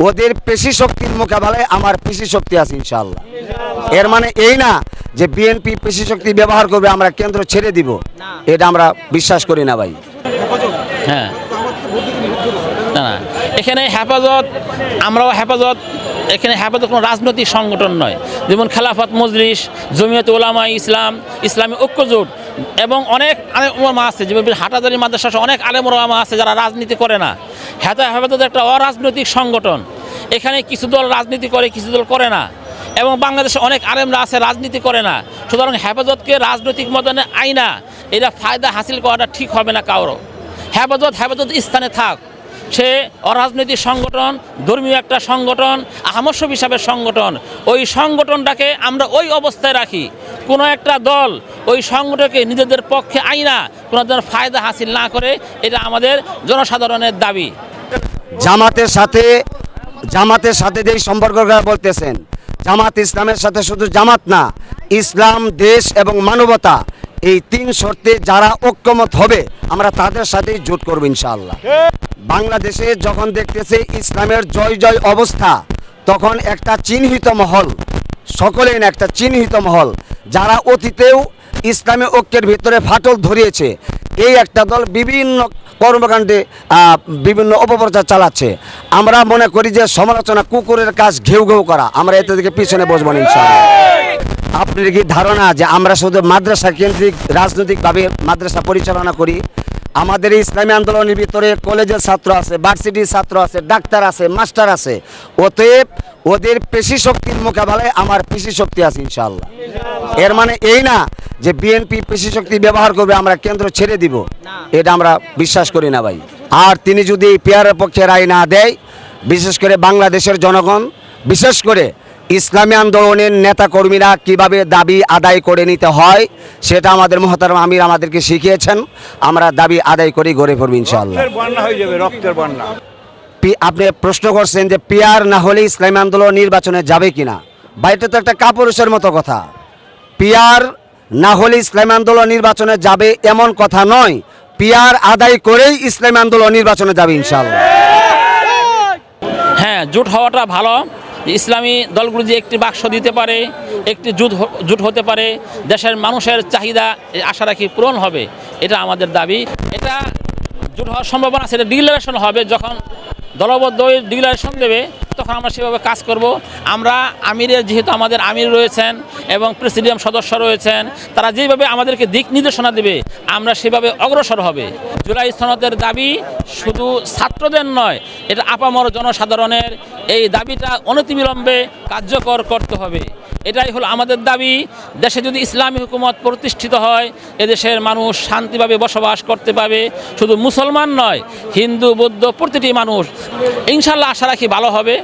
ওদের পেশি শক্তির মোকাবেলায় আমার পেশি শক্তি আছে ইনশাল্লাহ এর মানে এই না যে বিএনপি পেশি শক্তি ব্যবহার করবে, আমরা কেন্দ্র ছেড়ে দিব। এটা আমরা বিশ্বাস করি না ভাই। হ্যাঁ। না এখানে হেফাজত, আমরাও হেফাজত। এখানে হেফাজত কোনো রাজনৈতিক সংগঠন নয়। যেমন খেলাফত মজলিস, জমিয়ত ওলামা ইসলাম, ইসলামী ঐক্যজোট এবং অনেক আলেম আছে। যেমন হাটাজারি মাদ্রাসা অনেক আলেম আছে যারা রাজনীতি করে না। হেতা হেফাজত একটা অরাজনৈতিক সংগঠন। এখানে কিছু দল রাজনীতি করে, কিছু দল করে না। এবং বাংলাদেশে অনেক আলেমরা আছে, রাজনীতি করে না। সুতরাং হেফাজতকে রাজনৈতিক ময়দানে আইনা, এটা ফায়দা হাসিল করাটা ঠিক হবে না কারও। হেফাজত হেফাজত স্থানে থাক। সে অরাজনৈতিক সংগঠন, ধর্মীয় একটা সংগঠন আহমস্য হিসাবে সংগঠন। ওই সংগঠনটাকে আমরা ওই অবস্থায় রাখি। কোনো একটা দল ওই সংগঠনকে নিজেদের পক্ষে আইনা কোনো ধরনের ফায়দা হাসিল না করে, এটা আমাদের জনসাধারণের দাবি। জামাতের সাথে জামাতের সাথে যেই সম্পর্কটা বলতেছেন, জামাত ইসলামের সাথে শুধু জামাত না, ইসলাম, দেশ এবং মানবতা, এই তিন শর্তে যারা ঐক্যমত হবে, আমরা তাদের সাথেই জোট করব ইনশাআল্লাহ। বাংলাদেশে যখন দেখতেছে ইসলামের জয় জয় অবস্থা, তখন একটা চিহ্নিত মহল, সকলেই একটা চিহ্নিত মহল যারা অতীতেও ইসলামী ঐক্যের ভিতরে ফাটল ধরিয়েছে, এই একটা দল বিভিন্ন কর্মকাণ্ডে বিভিন্ন অপপ্রচার চালাচ্ছে। আমরা মনে করি যে সমালোচনা, কুকুরের কাজ ঘেউ ঘেউ করা। আমরা এতে থেকে পিছনে বসবো না আপনার কি ধারণা যে আমরা শুধু মাদ্রাসা কেন্দ্রিক, রাজনৈতিকভাবে মাদ্রাসা পরিচালনা করি? আমাদের ইসলামী আন্দোলনের ভিতরে কলেজের ছাত্র আছে, ভার্সিটির ছাত্র আছে, ডাক্তার আছে, মাস্টার আছে। অতএব ওদের পেশি শক্তির মোকাবেলায় আমার পেশি শক্তি আছে ইনশাআল্লাহ। এর মানে এই না যে বিএনপি পেশি শক্তি ব্যবহার করবে আমরা কেন্দ্র ছেড়ে দিব। এটা আমরা বিশ্বাস করি না ভাই। আর তিনি যদি পেয়ারের পক্ষে রায় না দেয় বিশেষ করে বাংলাদেশের জনগণ বিশেষ করে ইসলামী আন্দোলনের নেতাকর্মীরা কীভাবে দাবি আদায় করে নিতে হয় সেটা আমাদের মহতারাম আমির আমাদেরকে শিখিয়েছেন। আমরা দাবি আদায় করে গড়ে পড়ব ইনশাআল্লাহ। আপনি প্রশ্ন করছেন যে পিয়ার না হলে ইসলামী আন্দোলন নির্বাচনে যাবে কিনা। বা এটা তো একটা কাপুরুষের মতো কথা। পিয়ার না হলে ইসলামী আন্দোলন নির্বাচনে যাবে এমন কথা নয়। পিয়ার আদায় করেই ইসলামী আন্দোলন নির্বাচনে যাবে ইনশাআল্লাহ। হ্যাঁ জোট হওয়াটা ভালো। ইসলামী দলগুলো যে একটি বাক্স দিতে পারে, একটি জুট জোট হতে পারে, দেশের মানুষের চাহিদা আশা রাখি পূরণ হবে, এটা আমাদের দাবি। এটা জোট হওয়ার সম্ভাবনা এটা ডিক্লারেশন হবে যখন দলবদ্ধ হয়ে ডিক্লারেশন দেবে, তখন আমরা সেভাবে কাজ করব। আমরা আমিরের যেহেতু আমাদের আমির রয়েছেন এবং প্রেসিডিয়াম সদস্য রয়েছেন, তারা যেভাবে আমাদেরকে দিক নির্দেশনা দেবে, আমরা সেভাবে অগ্রসর হবে। জুলাই সনদের দাবি শুধু ছাত্রদের নয়, এটা আপামর জনসাধারণের এই দাবিটা অনতিবিলম্বে কার্যকর করতে হবে। এটাই হলো আমাদের দাবি। দেশে যদি ইসলামী হুকুমত প্রতিষ্ঠিত হয়, এদেশের মানুষ শান্তিভাবে বসবাস করতে পারবে। শুধু মুসলমান নয়, হিন্দু, বৌদ্ধ প্রতিটি মানুষ ইনশাল্লাহ আশা রাখি ভালো হবে।